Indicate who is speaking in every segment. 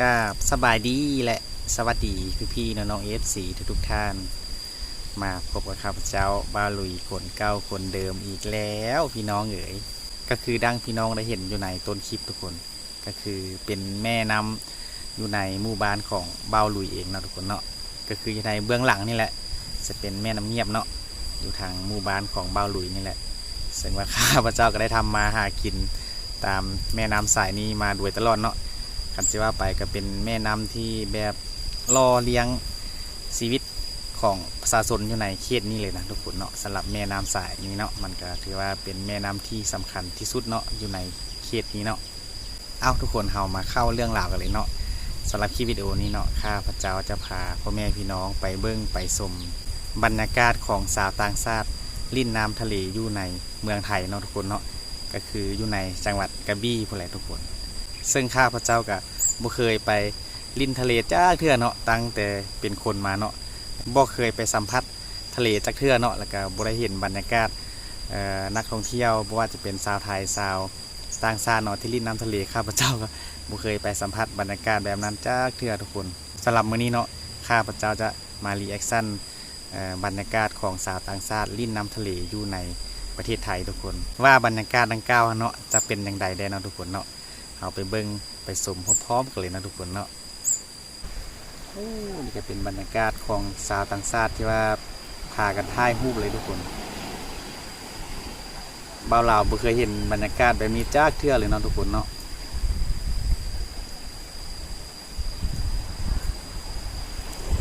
Speaker 1: กับสบายดีและสวัสดีพี่พี่น้องเอฟซีทุกๆท่าน มาพบกับข้าพเจ้าบาลุยคนเก่าคนเดิมอีกแล้วพี่น้องเอ๋ยก็คือดังพี่น้องได้เห็นอยู่ในต้นคลิปทุกคน ก็คือเป็นแม่น้ำอยู่ในหมู่บ้านของบาลุยเองนะทุกคนเนาะก็คืออยู่ในเบื้องหลังนี่แหละ จะเป็นแม่น้ำเงียบเนาะอยู่ทางหมู่บ้านของบาลุยนี่แหละซึ่งว่าข้าพเจ้าก็ได้ทำมาหากินตามแม่น้ำสายนี้มาโดยตลอดเนาะ กันจะว่าไปก็เป็นแม่น้ำที่แบบรอเลี้ยงชีวิตของประชาชนอยู่ในเขตนี้เลยนะทุกคนเนาะสำหรับแม่น้ำสายนี้เนาะมันก็ถือว่าเป็นแม่น้ำที่สำคัญที่สุดเนาะอยู่ในเขตนี้เนาะเอาทุกคนเฮามาเข้าเรื่องราวกันเลยเนาะสำหรับคลิปวิดีโอนี้เนาะข้าพเจ้าจะพาพ่อแม่พี่น้องไปเบิ้งไปชมบรรยากาศของสาวต่างชาติลิ่นน้ำทะเลอยู่ในเมืองไทยเนาะทุกคนเนาะก็คืออยู่ในจังหวัดกระบี่พวกแหละทุกคน ซึ่งข้าพเจ้าก็บ่เคยไปลินทะเลจ้าเทื่อเนาะตั้งแต่เป็นคนมาเนาะบ่เคยไปสัมผัสทะเลจักเทื่อเนาะแล้วก็บ่ได้เห็นบรรยากาศเอ่อนักท่องเที่ยวบ่ว่าจะเป็นชาวไทยชาวต่างชาติเนาะที่ลินน้ำทะเลข้าพเจ้าก็บ่เคยไปสัมผัสบรรยากาศแบบนั้นจ้าเทื่อทุกคนสำหรับมื้อนี้เนาะข้าพเจ้าจะมารีแอคชั่นเอ่อบรรยากาศของสาวต่างชาติลินน้ำทะเลอยู่ในประเทศไทยทุกคน ว่าบรรยากาศดังกล่าวเนาะจะเป็นอย่างใดได้เนาะทุกคนเนาะ เอาไปเบิ้งไปสมพร้อมๆกันเลยนะทุกคนเนาะโอ้นี่ก็เป็นบรรยากาศของสาวต่างชาติที่ว่าพากันถ่ายรูปเลยทุกคนบ่าวลาวบ่เคยเห็นบรรยากาศแบบนี้จ้ากเทื่อเลยเนาะทุกคนเนาะ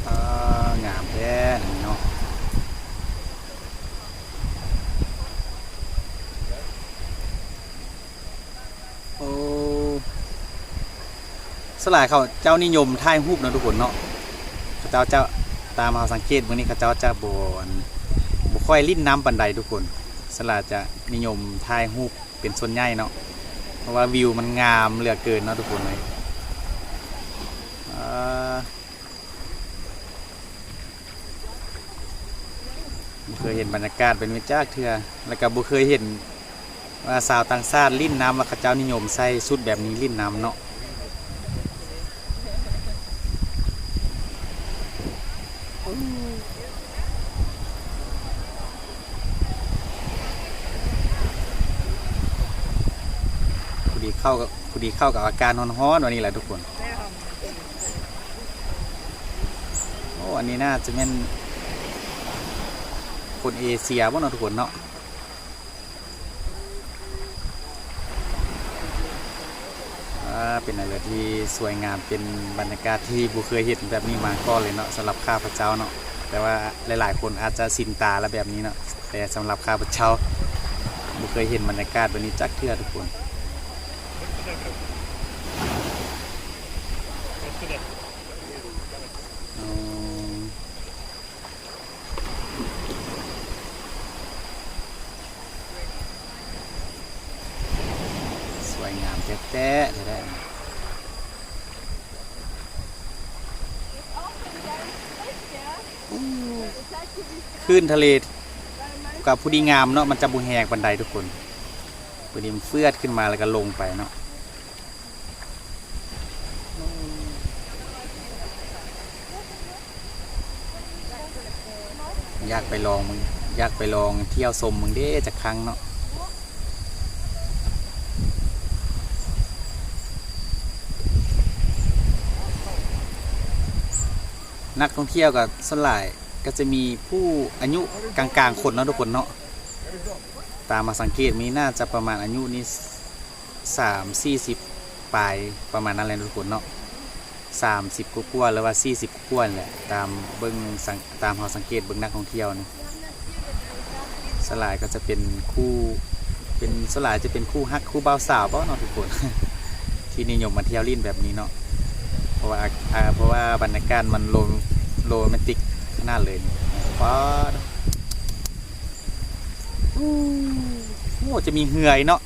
Speaker 1: อ่างามแท้นี่เนาะ โอ้ สลายเขาเจ้านิยมถ่ายรูปเนาะทุกคนเนาะเขาเจ้าจะตามเราสังเกตวันนี้เขาเจ้าจะบนบุค่อยลิ้นน้ำปันใดทุกคน สลายจะนิยมถ่ายรูปเป็นส่วนใหญ่เนาะเพราะว่าวิวมันงามเหลือเกินเนาะทุกคนเลยบ่เคยเห็นบรรยากาศเป็นมิจากเทือแล้วก็บุเคยเห็นว่าสาวต่างชาติลิ้นน้ำว่าเขาเจ้านิยมใส่ชุดแบบนี้ลิ้นน้ำเนาะ พอดีเข้ากับพอดีเข้ากับอาการฮ้อนๆวันนี้แหละทุกคน โอ้ อันนี้น่าจะเป็นคนเอเชียบ่เนาะทุกคนเนาะ อ่า เป็นอะไรที่สวยงามเป็นบรรยากาศที่บุเคยเห็นแบบนี้มาก่อนเลยเนาะสำหรับข้าพเจ้าเนาะแต่ว่าหลาย ๆ คนอาจจะสินตาแล้วแบบนี้เนาะแต่สำหรับข้าพเจ้าบุเคยเห็นบรรยากาศแบบนี้จักเทื่อทุกคนอืมสวยงามแท้ๆแท้ๆคลื่นทะเลกับผู้ดีงามเนาะมันจะบุแหกบันไดทุกคนพอดีมันเฟือดขึ้นมาแล้วก็ลงไปเนาะอยากไปลองมึงอยากไปลองเที่ยวชมมึงเด้จากครั้งเนาะ นักท่องเที่ยวกับสวนหลายก็จะมีผู้อายุกลางๆ คนเนาะทุกคนเนาะตามมาสังเกตมีน่าจะประมาณอายุนี่สามสี่สิบปลายประมาณนั้นแหละทุกคนเนาะสามสิบกว่าหรือว่าสี่สิบกว่าแหละตามเบิ้งสังตามเราสังเกตเบิ้งนักท่องเที่ยวนี่สลายก็จะเป็นคู่เป็นสลายจะเป็นคู่ฮักคู่บ่าวสาวเปล่าเนาะทุกคน ที่นิยมมาเที่ยวลิ่นแบบนี้เนาะ เพราะว่าอ่าเพราะว่าบรรยากาศมันโรโรแมนติกขนาดเลยป๊าดโอ้จะมีเหือยเนาะ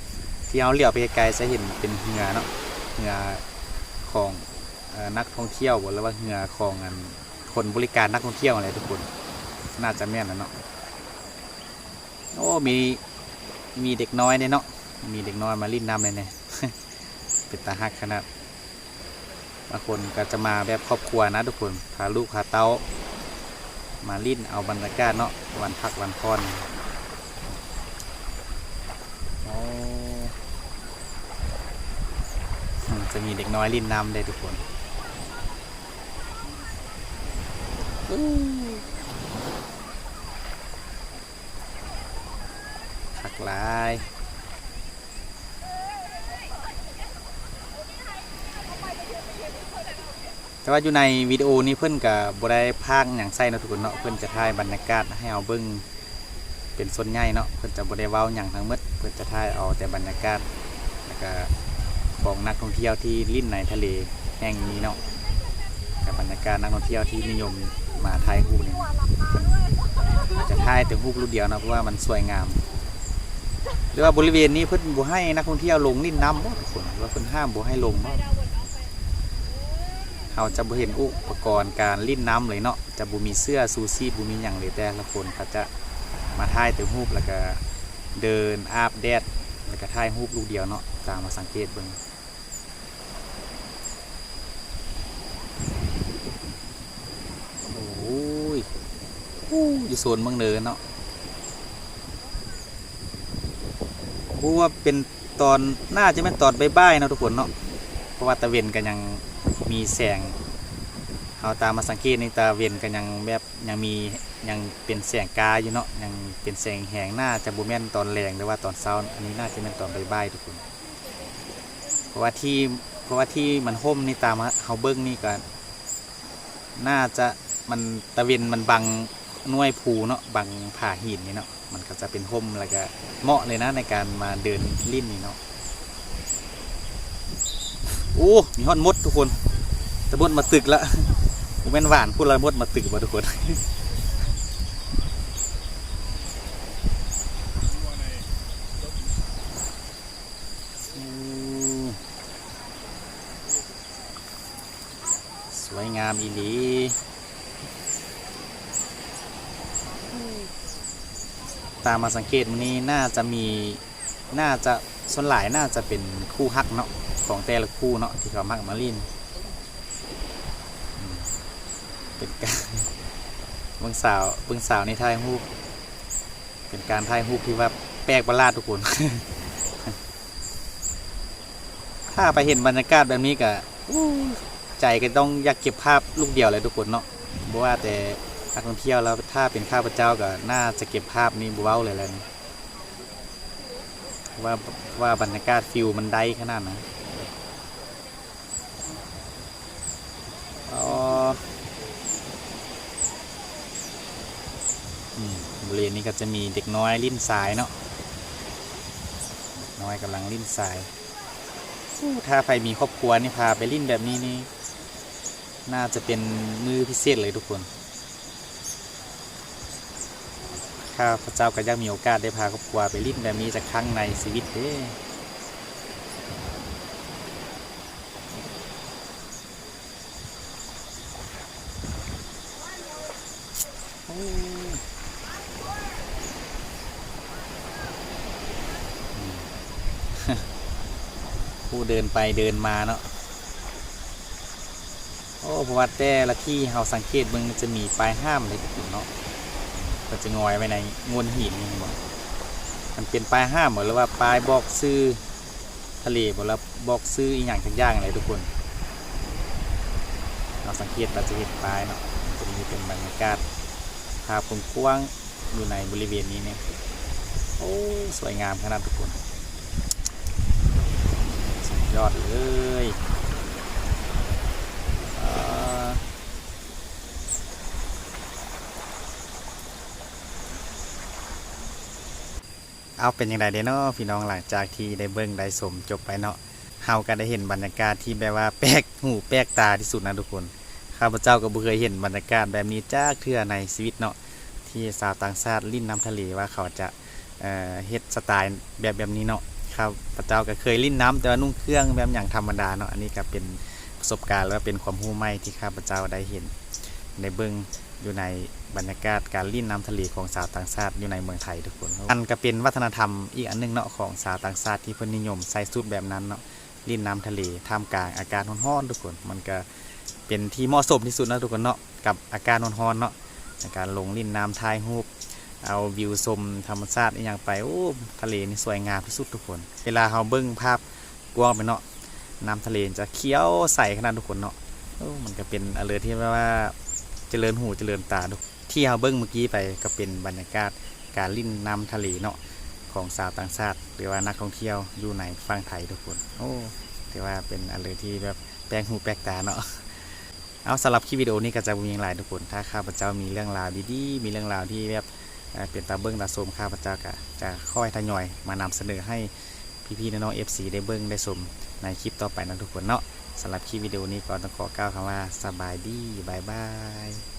Speaker 1: ที่เอาเหลียวไปไกลจะเห็นเป็นเหือเนาะเหือของนักท่องเที่ยวบ่หรือว่าเหือของคนบริการนักท่องเที่ยวอะไรทุกคน น่าจะแม่นนะเนาะโอ้มีมีเด็กน้อยเนี่ยเนาะมีเด็กน้อยมาลิ้นน้ำเลยเนี่ยเป็นตาฮักขนาด บางคนก็จะมาแบบครอบครัวนะทุกคนพาลูกพาเต้า มาลิ้นเอาบรรยากาศเนาะวันพักวันพรโอ้อืมจะมีเด็กน้อยลิ้นน้ำได้ทุกคนสักลาย แต่ว่าอยู่ในวิดีโอนี้เพื่อนกับบได้พากอย่างใส่นะทุกคนเนาะเพื่อนจะถ่ายบรรยากาศให้เอาเบิ้งเป็นส่วนใหญ่เนาะเพื่อนจะบได้เว้าอย่างทั้งหมดเพื่อนจะถ่ายเอาแต่บรรยากาศแล้วก็ของนักท่องเที่ยวที่ลิ้นในทะเลแห่งนี้เนาะกับบรรยากาศนักท่องเที่ยวที่นิยมมาถ่ายรูปนี่เพิ่นจะถ่ายแต่รูปรูปเดียวนะเพราะว่ามันสวยงามหรือว่าบริเวณนี้เพื่อนบ่ให้นักท่องเที่ยวลงลิ้นน้ำทุกคนหรือว่าเพื่อนห้ามบ่ให้ลงบ่ เราจะบ่เห็นอุปกรณ์การลิ้นน้ำเลยเนาะจะบ่มีเสื้อซูซี่บ่มีหยังเลยแต่ละคนเขาจะมาถ่ายแต่รูปแล้วก็เดินอาบแดดแล้วก็ถ่ายรูปลูกเดียวเนาะตามมาสังเกตเบิ่งโอ้ยอู้อยู่โซนเมืองเนินเนาะรู้ว่าเป็นตอนน่าจะเป็นตอนใบ่ายๆนะทุกคนเนาะเพราะว่าตะเวนกันยัง มีแสงเราตามมาสังเกตในตาเวียนกันยังแบบยังมียังเป็นแสงกาอยู่เนาะยังเป็นแสงแหงน่าจะบูแมนตอนแรงหรือว่าตอนเช้าอันนี้น่าจะเป็นตอนบ่ายๆทุกคน เพราะว่าที่เพราะว่าที่มันห่มนี่ตามเขาเบิ้งนี่ก็น่าจะมันตะเวนมันบังน่วยภูเนาะบังผ่าหินนี่เนาะมันก็จะเป็นห่มแล้วก็เหมาะเลยนะในการมาเดินลิ่นนี่เนาะโอ้มีฮอนมดทุกคน ตะมดมาตึกละผมเป็นหวานพูดละมดมาตึกบ่ทุกคนสวยงามอีหลีตามมาสังเกตมันนี้น่าจะมีน่าจะส่วนหลายน่าจะเป็นคู่ฮักเนาะของแต่ละคู่เนาะที่เขามักมาลินอืม เป็นการบิ่งสาวบิ่งสาวในถ่ายรูปเป็นการถ่ายรูปที่ว่าแปลกประหลาดทุกคน ถ้าไปเห็นบรรยากาศแบบนี้ก็ใจก็ต้องอยากเก็บภาพลูกเดียวเลยทุกคนเนาะเพราะว่าแต่นักท่องเที่ยวแล้วถ้าเป็นข้าพเจ้าก็น่าจะเก็บภาพนี้บว้าเลยและนี่ว่าว่าบรรยากาศฟิลมันได้ขนาดนั้น อ๋ออืม บริเวณนี้ก็จะมีเด็กน้อยลิ้นสายเนาะน้อยกำลังลิ้นสายอู้ถ้าใครมีครอบครัวนี่พาไปลิ้นแบบนี้นี่น่าจะเป็นมือพิเศษเลยทุกคนข้าพระเจ้าก็ยังมีโอกาสได้พาครอบครัวไปลิ้นแบบนี้จากครั้งในชีวิตเด้ เดินไปเดินมาเนาะโอ้เพราะว่าแต่ละที่เราสังเกตเบิ่งจะมีป้ายห้ามเลยทุกคนเนาะก็จะงอยไว้ในงวนหินนี่บ่มันเป็นป้ายห้ามหมดแล้วว่าป้ายบอกซื้อทะเลหมดแล้วบอกซื้ออีกอย่างจักอย่างอะไรทุกคน เราสังเกตเราจะเห็นป้ายเนาะมันจะมีเป็นบรรยากาศภาพกว้างอยู่ในบริเวณนี้เนี่ยโอ้สวยงามขนาดทุกคน ยอดเลยเอาเป็นยังไงเด้เนาะพี่น้องหลังจากที่ได้เบิ่งได้สมจบไปเนาะเฮาก็ได้เห็นบรรยากาศที่แบบว่าแปลกหูแปลกตาที่สุดนะทุกคนข้าพเจ้าก็บ่เคยเห็นบรรยากาศแบบนี้จากเทื่อในชีวิตเนาะที่สาวต่างชาติลิ้นน้ำทะเลว่าเขาจะเฮ็ดสไตล์แบบแบบนี้เนาะ ครับพระเจ้าก็เคยลิ้นน้ำแต่ว่านุ่งเครื่องแบบอย่างธรรมดาเนาะอันนี้ก็เป็นประสบการณ์และเป็นความรู้ใหม่ที่ข้าพเจ้าได้เห็นในเบิ้องอยู่ในบรรยากาศการลิ้นน้ำทะเลของสาวต่างชาติอยู่ในเมืองไทยทุกคนอันก็เป็นวัฒนธรรมอีกอันหนึงเนาะของสาวต่างชาติที่เพิ่นนิยมใส่สูทแบบนั้นเนาะลิ่นน้ำทะเลท่ามกลางอากาศร้อนๆทุกคนมันก็เป็นที่เหมาะสมที่สุดนะทุกคนเนาะกับอากาศร้อนๆเนาะในการลงลิ่นน้ำทายรูป เอาวิวชมธรรมชาติอย่างไปโอ้ทะเลนี่สวยงามที่สุดทุกคน เวลาเราเบิ้งภาพกว้างไปเนาะน้ำทะเลจะเขียวใสขนาดทุกคนเนาะมันก็เป็นอะไรที่ว่าเจริญหูเจริญตาทุกที่เราเบิ้งเมื่อกี้ไปก็เป็นบรรยากาศการลิ่นน้ำทะเลเนาะของสาวต่างชาติหรือว่านักท่องเที่ยวอยู่ในฝั่งไทยทุกคน โอ้ถือว่าเป็นอะไรที่แบบแปลกหูแปลกตาเนาะเอาสำหรับคลิปวิดีโอนี้ก็จะมีอย่างไรทุกคน ถ้าข้าพเจ้ามีเรื่องราวดีๆ มีเรื่องราวที่แบบ เอ่อเป็นตาเบิ้งตาสมข้าพเจ้าก็จะค่อยทยอยมานำเสนอให้พี่ๆน้องๆเอฟซีได้เบิ้งได้สมในคลิปต่อไปนะทุกคนเนาะสำหรับคลิปวิดีโอนี้ก็ต้องขอกล่าวคำว่าสบายดีบายบาย